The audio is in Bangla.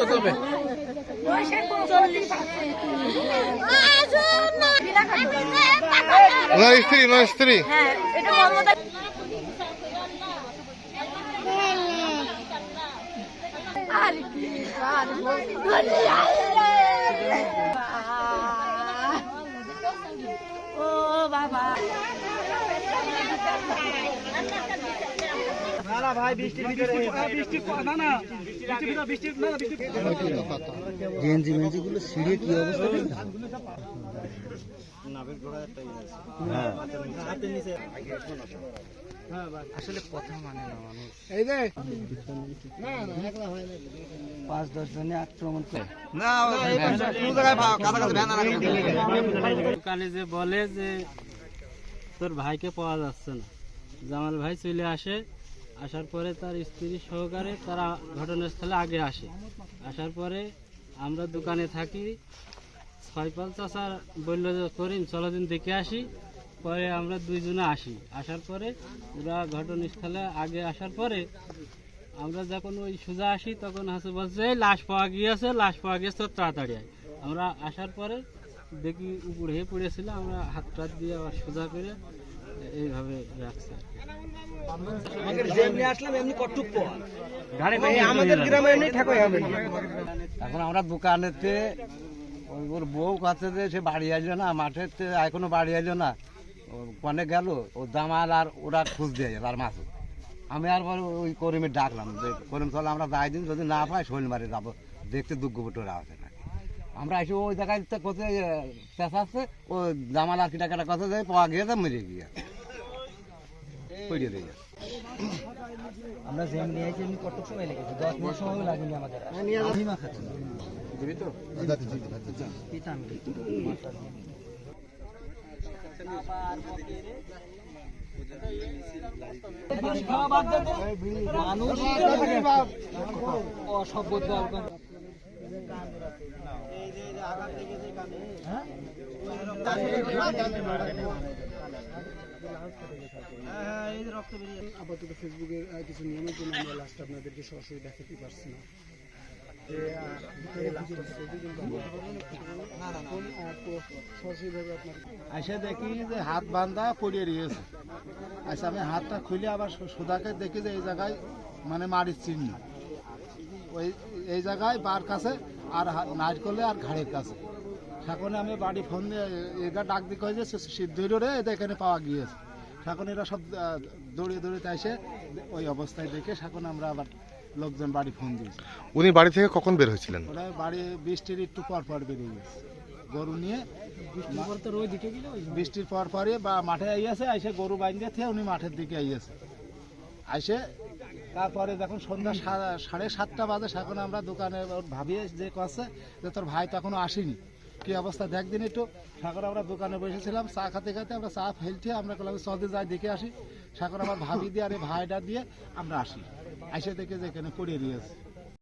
চলবে ওনার স্ত্রী ওনার স্ত্রী? হ্যাঁ গেঞ্জি মেঞ্জি গুলো ছিঁড়ে কি অবস্থা আসলে কথা মানে না মানুষ। পাঁচ দশ জনে আক্রমণ করে। দোকানে যে বলে যে তোর ভাইকে পাওয়া যাচ্ছে না। জামাল ভাই চলে আসে আসার পরে তার স্ত্রী সহকারে তারা ঘটনাস্থলে আগে আসে। আসার পরে আমরা দোকানে থাকি। ছয় ছয়পাল চাষা বলল যে, করিম, চলো দিন দেখে আসি। পরে আমরা দুইজনে আসি। আসার পরে ওরা ঘটনাস্থলে আগে আসার পরে আমরা যখন ওই সোজা আসি, তখন হাসে বলছে, "এই লাশ পাওয়া গিয়েছে, লাশ পাওয়া গিয়েছে, তাড়াতাড়ি আয়। আমরা আসার পরে দেখি উপরে পড়েছিল, আমরা হাত টাত দিয়ে আবার সোজা করে এইভাবে রাখছি। আমাদের গ্রামে এমনি ঠেকই হবে এখন আমরা দোকানেতে ওই ওর বউ কাছে যে সে বাড়ি আসবে না মাঠের এখনও বাড়ি আসবে না কনে গেল ও জামাল আর ওরা খুঁজ দিয়ে আর মাছ। আমি আর ওই করিমে ডাকলাম যে করিম চলে আমরা যাই দিন যদি না পাই শৈলমারে যাব দেখতে দুগ্গ বুটোরা আছে না আমরা এসে ওই জায়গায় তো কোথায় পেঁচাচ্ছে ও জামাল আর কিটা কাটা কথা যায় পাওয়া গিয়েছে মরে গিয়ে। পড়িয়ে দিয়ে আমরা যেমনি আছি এমনি কত সময় লেগেছে? দশ মিনিট সময় লাগেনি আমাদের ভীমা খাচ্ছি দিবি তো পিতাম মানুষ অসভ্য আপাতত ফেসবুকের কিছু নিয়মের জন্য আমরা লাস্ট আপনাদেরকে সরাসরি দেখাতে পারছি না দেখি যে হাত বান্ধা পড়িয়ে রয়েছে। আচ্ছা আমি হাতটা খুলে আবার সুদাকে দেখি যে এই জায়গায় মানে মারির চিহ্ন। ওই এই জায়গায় বার কাছে আর নাইট করলে আর ঘাড়ের কাছে। সেখানে আমি বাড়ি ফোন দিয়ে এগা ডাক দিকে হয়েছে সিদ্ধ রে এদের এখানে পাওয়া গিয়েছে। সেখন এরা সব দৌড়িয়ে দৌড়িয়ে এসে ওই অবস্থায় দেখে সেখন আমরা আবার লোকজন বাড়ি ফোন দিয়েছি। উনি বাড়ি থেকে কখন বের হয়েছিলেন? ওরা বাড়ি বৃষ্টির একটু পর পর বেরিয়ে গেছে। গরু নিয়ে বৃষ্টির পর পরে বা মাঠে আইয়াছে আইসে গরু বাইন্দে থেকে উনি মাঠের দিকে আইয়াছে। আইসে তারপরে যখন সন্ধ্যা সা- সাড়ে সাতটা বাজে এখন আমরা দোকানে ভাবিয়ে যে কছে যে তোর ভাই তো এখনও আসেনি। কি অবস্থা? দেখ দিন একটু। সাগর, আমরা দোকানে বসেছিলাম, চা খাতে খাতে আমরা চা ফেলছি, আমরা কলাম সদে যাই দেখে আসি। সাগর আমার ভাবি দিয়ে, আর ভাইটা দিয়ে আমরা আসি। এসে দেখে যেখানে করিয়ে দিয়েছে।